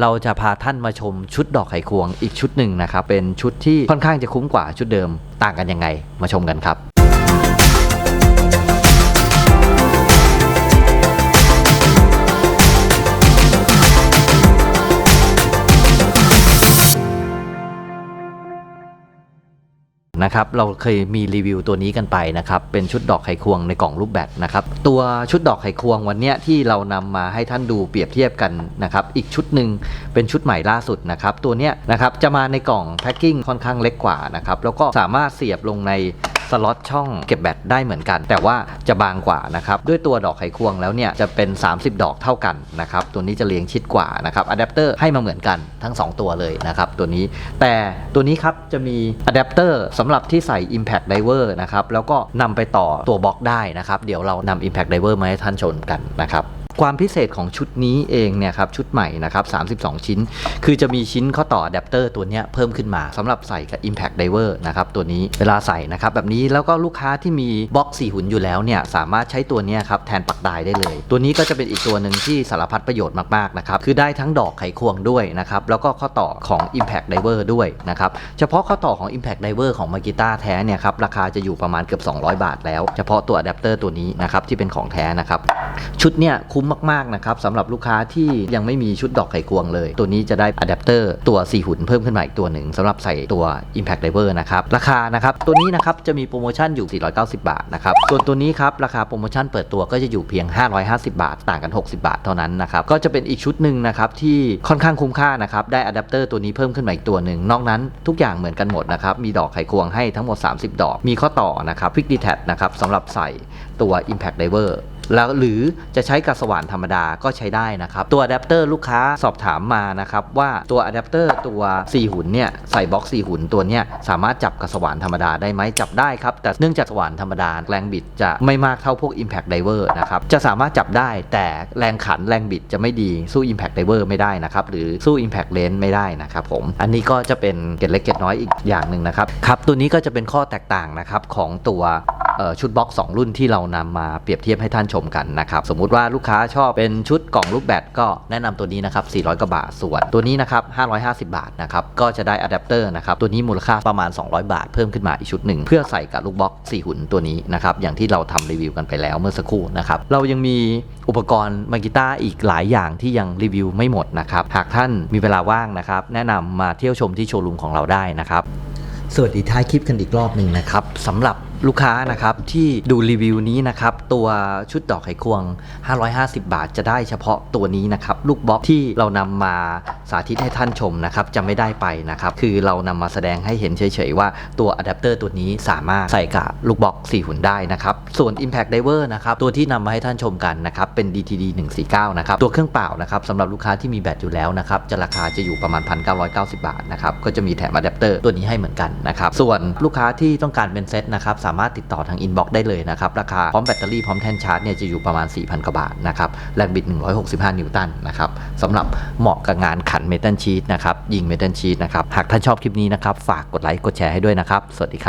เราจะพาท่านมาชมชุดดอกไขควงอีกชุดหนึ่งนะครับ เป็นชุดที่ค่อนข้างจะคุ้มกว่าชุดเดิมต่างกันยังไงมาชมกันครับ นะครับเราเคยมีรีวิวตัวนี้กันไปนะครับเป็นชุดดอกไขควงในกล่องรูปแบบนะครับตัวชุดดอกไขควงวันนี้ที่เรานำมาให้ท่านดูเปรียบเทียบกันนะครับอีกชุดหนึ่งเป็นชุดใหม่ล่าสุดนะครับตัวเนี้ยนะครับจะมาในกล่องแพ็คกิ้งค่อนข้างเล็กกว่านะครับแล้วก็สามารถเสียบลงใน สล็อตช่องเก็บแบตได้เหมือนกัน แต่ว่าจะบางกว่านะครับด้วยตัวดอกไขควงแล้วเนี่ยจะเป็น 30 ดอกเท่ากันนะครับตัวนี้จะเรียงชิดกว่านะครับอะแดปเตอร์ให้มาเหมือนกันทั้ง 2 ตัวเลยนะครับตัวนี้แต่ตัวนี้ครับจะมีอะแดปเตอร์สำหรับที่ใส่ Impact Diver นะครับแล้วก็นำไปต่อตัวบล็อกได้นะครับเดี๋ยวเรานำ Impact Diver มาให้ท่านชมกันนะครับ ความพิเศษของชุดนี้เองเนี่ยครับชุดใหม่นะครับ 32 ชิ้น คือจะมีชิ้นข้อต่ออะแดปเตอร์ตัวนี้เพิ่มขึ้นมาสำหรับใส่กับ Impact Diver นะครับตัวนี้เวลาใส่นะครับแบบนี้แล้วก็ลูกค้าที่มีบล็อก4หุ่นอยู่แล้วเนี่ยสามารถใช้ตัวนี้ครับแทนปักดายได้เลย ตัวนี้ก็จะเป็นอีกตัวหนึ่งที่สารพัดประโยชน์มากๆนะครับคือได้ทั้งดอกไขควงด้วยนะครับแล้วก็ข้อต่อของ Impact Diver ด้วยนะครับเฉพาะข้อต่อของ Impact Diver ของ Makita แท้เนี่ยครับราคาจะอยู่ประมาณเกือบ 200 บาทแล้ว เฉพาะตัวอะแดปเตอร์ตัวนี้นะครับที่เป็นของแท้นะครับ ชุดเนี่ยคุ้มมากๆนะครับสำหรับลูกค้าที่ยังไม่มีชุดดอกไขควงเลย ตัวนี้จะได้อะแดปเตอร์ตัว 4 หุ่นเพิ่มขึ้นมาอีกตัวหนึ่งสำหรับใส่ตัว Impact Diver นะครับราคานะครับตัวนี้นะครับจะมีโปรโมชั่นอยู่ 490 บาทนะครับส่วนตัวนี้ครับราคาโปรโมชั่นเปิดตัวก็จะอยู่เพียง 550 บาท ต่างกัน 60 บาทเท่านั้นนะครับก็จะเป็นอีกชุดหนึ่งนะครับที่ค่อนข้างคุ้มค่านะครับได้อะแดปเตอร์ตัวนี้เพิ่มขึ้นมาอีกตัวหนึ่งนอกนั้นทุกอย่างเหมือนกันหมดนะครับมีดอกไขควงให้ทั้งหมด 30 ดอก มีข้อต่อนะครับ Quick Detach นะครับสำหรับใส่ตัว Impact Diver แล้วหรือจะใช้กับสว่านธรรมดาก็ใช้ได้นะครับ ตัวอะแดปเตอร์ลูกค้าสอบถามมานะครับว่าตัวอะแดปเตอร์ตัว 4 หุ่นเนี่ยใส่บล็อก 4 หุ่นตัวเนี้ยสามารถจับกับสว่านธรรมดาได้ไหมจับได้ครับ แต่เนื่องจากสว่านธรรมดาแรงบิดจะไม่มากเท่าพวก Impact Diver นะครับจะสามารถจับได้แต่แรงขันแรงบิดจะไม่ดีสู้ Impact Diver ไม่ได้นะครับหรือสู้ Impact Lens ไม่ได้นะครับผมอันนี้ก็จะเป็นเกร็ดเล็กเกร็ดน้อยอีกอย่างหนึ่งนะครับครับตัวนี้ก็จะเป็นข้อแตกต่างนะครับของตัว ชุดบล็อก2 รุ่นที่เรานำมาเปรียบเทียบให้ท่านชมกันนะครับสมมุติว่าลูกค้าชอบเป็นชุดกล่องรูปแบตก็แนะนำตัวนี้นะครับ 400 กว่าบาทส่วนตัวนี้นะครับ 550 บาทนะครับก็จะได้อะแดปเตอร์นะครับตัวนี้มูลค่าประมาณ 200 บาทเพิ่มขึ้นมาอีกชุดหนึ่งเพื่อใส่กับลูกบล็อก4หุ่นตัวนี้นะครับอย่างที่เราทำรีวิวกันไปแล้วเมื่อสักครู่นะครับเรายังมีอุปกรณ์มากีตาร์อีกหลายอย่างที่ยังรีวิวไม่หมดนะครับหากท่านมีเวลาว่างนะครับแนะนำมาเที่ยวชมที่โชว์รูมของเราได้นะครับสวัสดีท้ายคลิปกันอีกรอบหนึ่งนะครับสำหรับ ลูกค้านะครับที่ดูรีวิวนี้นะครับตัวชุดดอกไขควง 550 บาทจะได้เฉพาะตัวนี้นะครับลูกบล็อกที่เรานำมาสาธิตให้ท่านชมนะครับจะไม่ได้ไปนะครับคือเรานำมาแสดงให้เห็นเฉยๆว่าตัวอะแดปเตอร์ตัวนี้สามารถใส่กับลูกบล็อก4หุ่นได้นะครับส่วน Impact Diver นะครับตัวที่นำมาให้ท่านชมกันนะครับเป็น DTD 149นะครับตัวเครื่องเปล่านะครับสำหรับลูกค้าที่มีแบตอยู่แล้วนะครับจะราคาจะอยู่ประมาณ 1,990 บาทนะครับก็จะมีแถมอะแดปเตอร์ตัวนี้ให้เหมือนกันนะครับส่วนลูกค้าที่ต้องการเป็นเซตนะครับามารถติดต่อทางอินบ็อกซ์ได้เลยนะครับ ราคาพร้อมแบตเตอรี่พร้อมแท่นชาร์จเนี่ยจะอยู่ประมาณ 4,000 กว่าบาทนะครับแรงบิด 165 นิวตันนะครับสำหรับเหมาะกับงานขันเมทัลชีตนะครับยิงเมทัลชีตนะครับหากท่านชอบคลิปนี้นะครับฝากกดไลค์กดแชร์ให้ด้วยนะครับ สวัสดีครับ